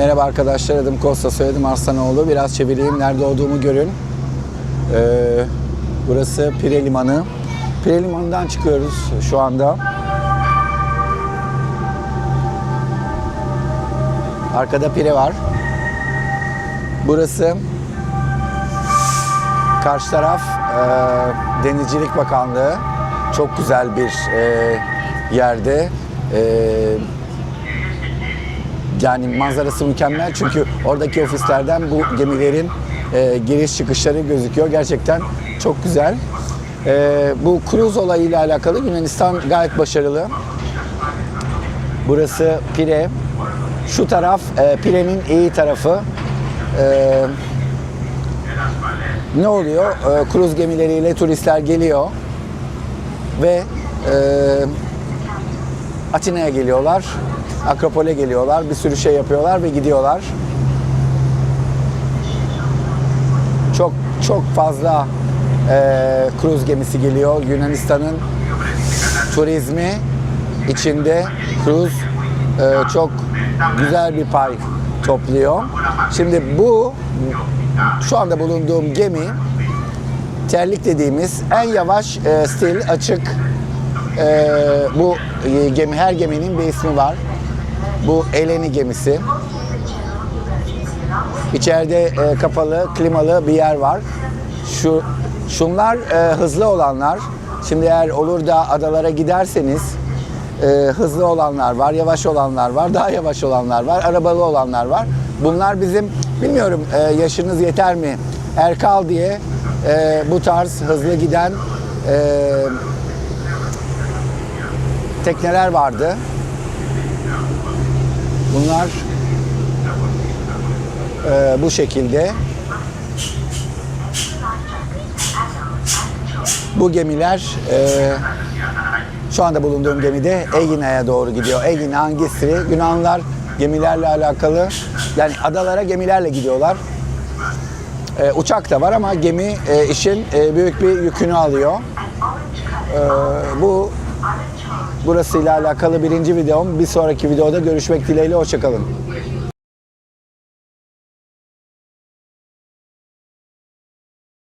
Merhaba arkadaşlar, adım Kosta, soyadım Arslanoğlu. Biraz çevireyim, nerede olduğumu görün. Ee, burası Pire Limanı. Pire Limanı'ndan çıkıyoruz şu anda. Arkada Pire var. Burası karşı taraf e, Denizcilik Bakanlığı. Çok güzel bir e, yerde. E, yani manzarası mükemmel çünkü oradaki ofislerden bu gemilerin e, giriş çıkışları gözüküyor. Gerçekten çok güzel. E, bu kruz olayıyla alakalı Yunanistan gayet başarılı. Burası Pire. Şu taraf e, Pire'nin iyi tarafı. E, ne oluyor? E, kruz gemileriyle turistler geliyor ve e, Atina'ya geliyorlar. Akropol'e geliyorlar. Bir sürü şey yapıyorlar ve gidiyorlar. Çok çok fazla e, kruz gemisi geliyor. Yunanistan'ın turizmi içinde kruz e, çok güzel bir pay topluyor. Şimdi bu şu anda bulunduğum gemi terlik dediğimiz en yavaş e, stil açık e, bu e, gemi her geminin bir ismi var. Bu Eleni gemisi. İçeride e, kapalı, klimalı bir yer var. Şu şunlar e, hızlı olanlar. Şimdi eğer olur da adalara giderseniz e, hızlı olanlar var, yavaş olanlar var, daha yavaş olanlar var, arabalı olanlar var. Bunlar bizim bilmiyorum e, yaşınız yeter mi? Erkal diye e, bu tarz hızlı giden e, tekneler vardı. Bunlar e, bu şekilde. Bu gemiler e, şu anda bulunduğum gemide Egina'ya doğru gidiyor. Egina, Angistri. Yunanlılar gemilerle alakalı yani adalara gemilerle gidiyorlar. E, uçak da var ama gemi e, işin e, büyük bir yükünü alıyor. E, bu burasıyla alakalı birinci videom. Bir sonraki videoda görüşmek dileğiyle. Hoşçakalın.